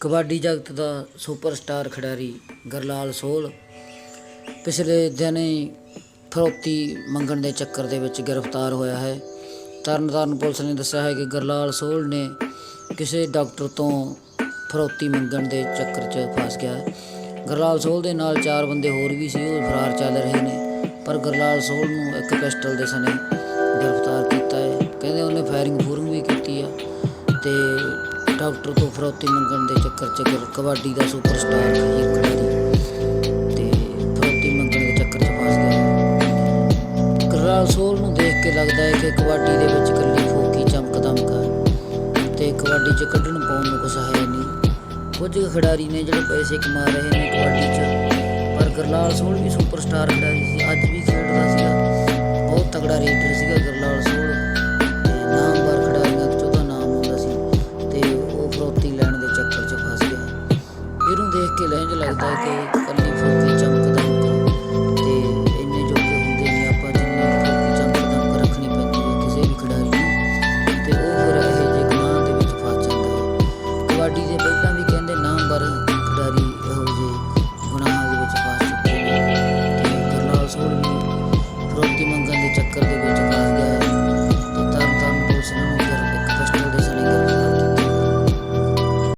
ਕਬੱਡੀ ਜਗਤ ਦਾ ਸੁਪਰਸਟਾਰ ਖਿਡਾਰੀ ਗਰਲਾਲ ਸੋਲ ਪਿਛਲੇ ਦਿਨੀ ਫਰੋਤੀ ਮੰਗਣ ਦੇ ਚੱਕਰ ਦੇ ਵਿੱਚ ਗ੍ਰਿਫਤਾਰ ਹੋਇਆ ਹੈ। ਤਰਨਤਾਰਨ ਪੁਲਿਸ ਨੇ ਦੱਸਿਆ ਹੈ ਕਿ ਗਰਲਾਲ ਸੋਲ ਨੇ ਕਿਸੇ ਡਾਕਟਰ ਤੋਂ ਫਰੋਤੀ ਮੰਗਣ ਦੇ ਚੱਕਰ 'ਚ ਫਸ ਗਿਆ ਹੈ। ਗਰਲਾਲ ਸੋਲ ਦੇ ਨਾਲ ਚਾਰ ਬੰਦੇ ਹੋਰ ਵੀ ਸੀ, ਉਹ ਫਰਾਰ ਚੱਲ ਰਹੇ ਨੇ, ਪਰ ਗਰਲਾਲ ਸੋਲ ਨੂੰ ਇੱਕ ਪਿਸਟਲ ਦੇ ਸਣੇ ਗ੍ਰਿਫਤਾਰ ਕੀਤਾ ਹੈ। ਕਹਿੰਦੇ ਉਹਨੇ ਫਾਇਰਿੰਗ ਫੂਰਿੰਗ ਵੀ ਕੀਤੀ ਆ ਤੇ ਡਾਕਟਰ ਤੋਂ ਫਰੋਤੀ ਮੰਗਣ ਦੇ ਚੱਕਰ 'ਚ ਗਰ- ਕਬੱਡੀ ਦਾ ਸੁਪਰਸਟਾਰ ਇੱਕ ਖਿਡਾਰੀ ਤੇ ਫਰੋਤੀ ਮੰਗਣ ਦੇ ਚੱਕਰ 'ਚ ਫਸ ਗਿਆ। ਗਰਲਾਲ ਸੋਲ ਨੂੰ ਦੇਖ ਕੇ ਲੱਗਦਾ ਹੈ ਕਿ ਕਬੱਡੀ ਦੇ ਵਿੱਚ ਇਕੱਲੀ ਫੋਕੀ ਚਮਕ ਦਮਕ ਹੈ ਤੇ ਕਬੱਡੀ 'ਚ ਕੱਢਣ ਪਾਉਣ ਨੂੰ ਕੁਛ ਹੈ ਨਹੀਂ। ਕੁਝ ਕੁ ਖਿਡਾਰੀ ਨੇ ਜਿਹੜੇ ਪੈਸੇ ਕਮਾ ਰਹੇ ਨੇ ਕਬੱਡੀ 'ਚ। ਪਰ ਗਰਲਾਲ ਸੋਲ ਵੀ ਸੁਪਰਸਟਾਰ ਖਿਡਾਰੀ ਸੀ। ਅੱਜ ਵੀ ਖੇਡਦਾ ਸੀਗਾ। ਬਹੁਤ ਤਗੜਾ ਰੇਡਰ ਸੀਗਾ ਗਰਲਾਲ ਸੋਲ। ਫਰੋਤੀ ਲੈਣ ਦੇ ਚੱਕਰ 'ਚ ਫਸ ਗਿਆ। ਇਹਨੂੰ ਦੇਖ ਕੇ ਲੈਂਜ ਲੱਗਦਾ ਹੈ ਕਿ ਕੱਲੀ ਫੋਕੀ ਚਮਕ